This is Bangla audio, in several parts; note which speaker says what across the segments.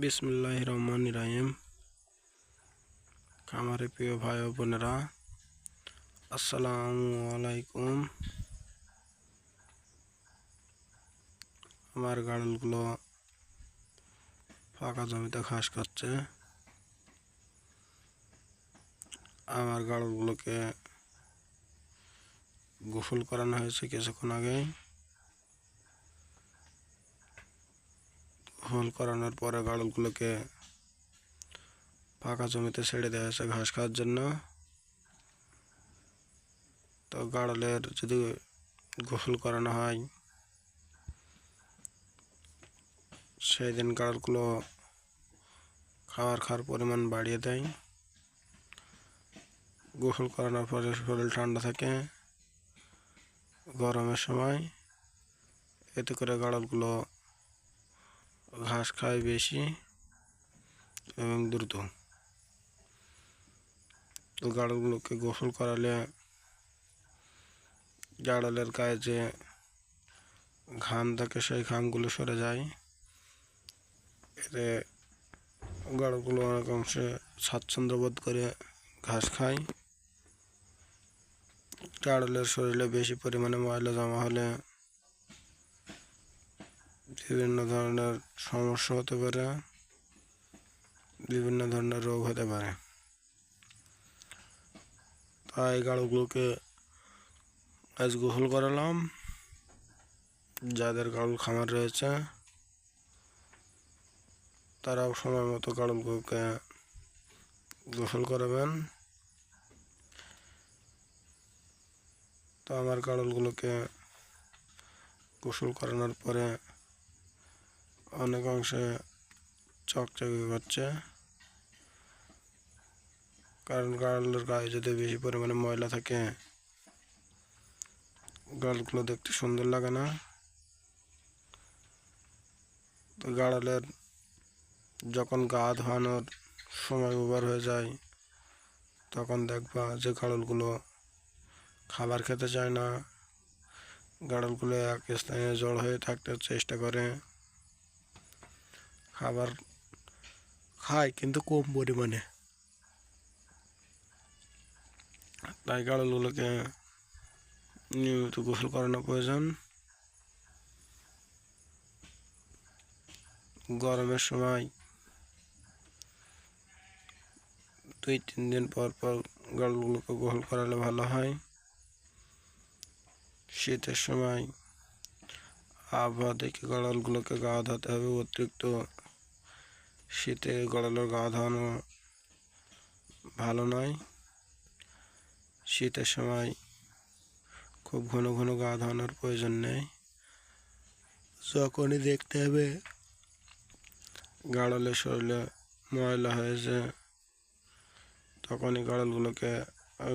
Speaker 1: বিসমুল্লাহ রহমান রাহিম খামারে প্রিয় ভাই বোনেরা, আসসালামু আলাইকুম। আমার গাড়লগুলো ফাঁকা জমিতে ঘাস খাচ্ছে। আমার গাড়লগুলোকে গোসল করানো হয়েছে কিছুক্ষণ আগেই। গোসল করানোর পরে গাড়লগুলোকে ফাঁকা জমিতে ছেড়ে দেওয়া হয়েছে ঘাস খাওয়ার জন্য। তো গাড়লের যদি গোসল করানো হয় সেই দিন গাড়লগুলো খাওয়ার খাওয়ার পরিমাণ বাড়িয়ে দেয়। গোসল করানোর পরে শরীর ঠান্ডা থাকে গরমের সময়। এতে করে গাড়লগুলো ঘাস খায় বেশি এবং দ্রুত। তো গাড়লগুলোকে গোসল করালে গাড়লের গায়ে যে ঘাম থাকে সেই ঘামগুলো সরে যায়। এতে গাড়লগুলো অনেক অংশে স্বাচ্ছন্দ্য বোধ করে ঘাস খায়। গাড়লের শরীরে বেশি পরিমাণে ময়লা জমা হলে বিভিন্ন ধরনের সমস্যা হতে পারে, বিভিন্ন ধরনের রোগ হতে পারে। তাই গাড়ুগুলোকে আজ গোসল করালাম। যাদের গাড়ুল খামার রয়েছে, তারাও সময় মতো গাড়ুলগুলোকে গোসল করাবেন। তো আমার গাড়লগুলোকে গোসল করানোর পরে অনেক অংশে চকচকে করছে। কারণ গাড়লের গায়ে যদি বেশি পরিমাণে ময়লা থাকে গাড়লগুলো দেখতে সুন্দর লাগে না। তো গাড়লের যখন গা ধোয়ানোর সময় ওভার হয়ে যায়, তখন দেখবা যে গাড়লগুলো খাবার খেতে চায় না। গাড়লগুলো এক স্থানে জড় হয়ে থাকতে চেষ্টা করে। খাবার খায়, কিন্তু কম পরিমাণে। তাই গাড়লগুলোকে নিয়মিত গোসল করানো প্রয়োজন। গরমের সময় দুই, তিন দিন পর পর গাড়লগুলোকে গোসল করালে ভালো হয়। শীতের সময় আবহাওয়া দেখে গড়ালগুলোকে গা ধোয়াতে হবে, অতিরিক্ত শীতে গড়ালের গা ধোয়ানো ভালো নয়। শীতের সময় খুব ঘন ঘন গা ধোয়ানোর প্রয়োজন নেই। যখনই দেখতে হবে গাড়ালের শরীরে ময়লা হয়েছে তখনই গাড়ালগুলোকে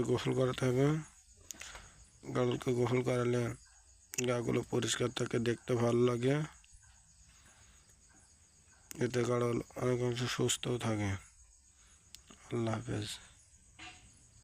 Speaker 1: গোসল করাতে হবে। গাড়লকে গোসল করালে গাগুলো পরিষ্কার থাকে, দেখতে ভালো লাগে। এতে কারণ অনেক অংশ সুস্থও থাকে। আল্লাহ হাফেজ।